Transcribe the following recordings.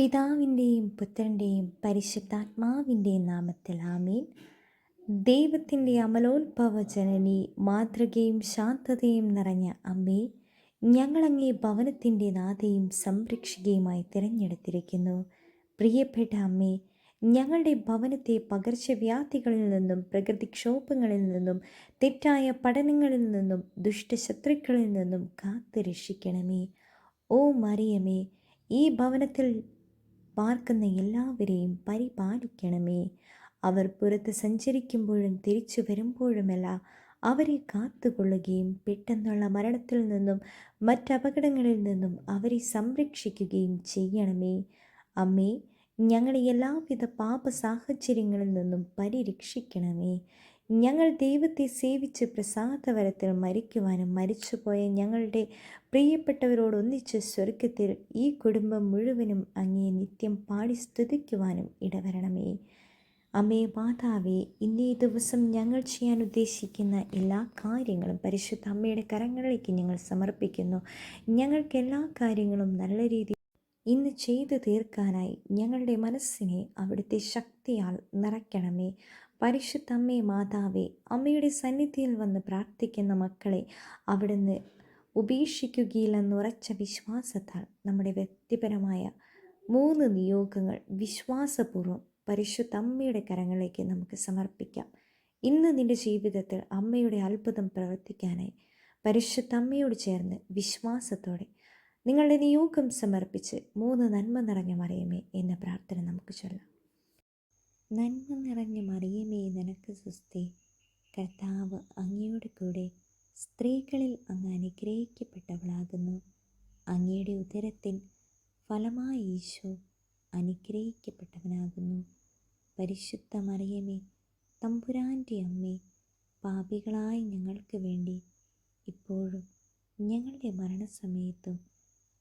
പിതാവിന്റെയും പുത്രന്റെയും പരിശുദ്ധാത്മാവിന്റെയും നാമത്തിൽ ആമീൻ. ദൈവത്തിന്റെ അമലോത്ഭവ ജനനി മാതൃകയും ശാന്തതയും നിറഞ്ഞ അമ്മേ ഞങ്ങളങ്ങേ ഭവനത്തിന്റെ നാഥയും സംരക്ഷികയുമായി തിരഞ്ഞെടുത്തിരിക്കുന്നു. പ്രിയപ്പെട്ട അമ്മേ ഞങ്ങളുടെ ഭവനത്തെ പകർച്ചവ്യാധികളിൽ നിന്നും പ്രകൃതിക്ഷോഭങ്ങളിൽ നിന്നും തെറ്റായ പഠനങ്ങളിൽ നിന്നും ദുഷ്ടശത്രുക്കളിൽ നിന്നും കാത്തു രക്ഷിക്കണമേ ഓ മറിയമേ ഈ ഭവനത്തിൽ പാർക്കുന്ന എല്ലാവരെയും പരിപാലിക്കണമേ. അവർ പുറത്ത് സഞ്ചരിക്കുമ്പോഴും തിരിച്ചു വരുമ്പോഴുമെല്ലാം അവരെ കാത്തുകൊള്ളുകയും പെട്ടെന്നുള്ള മരണത്തിൽ നിന്നും മറ്റപകടങ്ങളിൽ നിന്നും അവരെ സംരക്ഷിക്കുകയും ചെയ്യണമേ. അമ്മേ ഞങ്ങളെ എല്ലാവിധ പാപ സാഹചര്യങ്ങളിൽ നിന്നും പരിരക്ഷിക്കണമേ. ഞങ്ങൾ ദൈവത്തെ സേവിച്ച് പ്രസാദവരത്തിൽ മരിക്കുവാനും മരിച്ചുപോയ ഞങ്ങളുടെ പ്രിയപ്പെട്ടവരോട് പ്രിയപ്പെട്ടവരോടൊന്നിച്ച് സ്വർഗത്തിൽ ഈ കുടുംബം മുഴുവനും അങ്ങേ നിത്യം പാടി സ്തുതിക്കുവാനും ഇടവരണമേ. അമ്മേ മാതാവേ ഇന്നേ ദിവസം ഞങ്ങൾ ചെയ്യാൻ ഉദ്ദേശിക്കുന്ന എല്ലാ കാര്യങ്ങളും പരിശുദ്ധ അമ്മയുടെ കരങ്ങളിലേക്ക് ഞങ്ങൾ സമർപ്പിക്കുന്നു. ഞങ്ങൾക്ക് എല്ലാ കാര്യങ്ങളും നല്ല രീതിയിൽ ഇന്ന് ചെയ്തു തീർക്കാനായി ഞങ്ങളുടെ മനസ്സിനെ അവിടുത്തെ ശക്തിയാൽ നിറയ്ക്കണമേ. പരിശുദ്ധ അമ്മേ മാതാവേ അമ്മയുടെ സന്നിധിയിൽ വന്ന് പ്രാർത്ഥിക്കുന്ന മക്കളെ അവിടുന്ന് ഉപേക്ഷിക്കുകയില്ലെന്നുറച്ച വിശ്വാസത്താൽ നമ്മുടെ വ്യക്തിപരമായ മൂന്ന് നിയോഗങ്ങൾ വിശ്വാസപൂർവം പരിശുദ്ധ അമ്മയുടെ കരങ്ങളിലേക്ക് നമുക്ക് സമർപ്പിക്കാം. ഇന്ന് നിന്റെ ജീവിതത്തിൽ അമ്മയുടെ അത്ഭുതം പ്രവർത്തിക്കാനായി പരിശുദ്ധ അമ്മയോട് ചേർന്ന് വിശ്വാസത്തോടെ നിങ്ങളുടെ നിയോഗം സമർപ്പിച്ച് മൂന്ന് നന്മ നിറഞ്ഞ മറിയമേ എന്ന പ്രാർത്ഥന നമുക്ക് ചൊല്ലാം. നന്മ നിറഞ്ഞ മറിയമേ നിനക്ക് സുസ്ഥി. കർത്താവ് അങ്ങയുടെ കൂടെ സ്ത്രീകളിൽ അങ്ങ് അനുഗ്രഹിക്കപ്പെട്ടവളാകുന്നു. അങ്ങയുടെ ഉദരത്തിൻ ഫലമായ ഈശോ അനുഗ്രഹിക്കപ്പെട്ടവനാകുന്നു. പരിശുദ്ധ മറിയമേ തമ്പുരാന്റെ അമ്മേ പാപികളായ ഞങ്ങൾക്ക് വേണ്ടി ഇപ്പോഴും ഞങ്ങളുടെ മരണസമയത്തും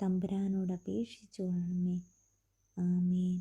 തമ്പുരാനോട് അപേക്ഷിച്ചു കൊള്ളണമേ ആമേൻ.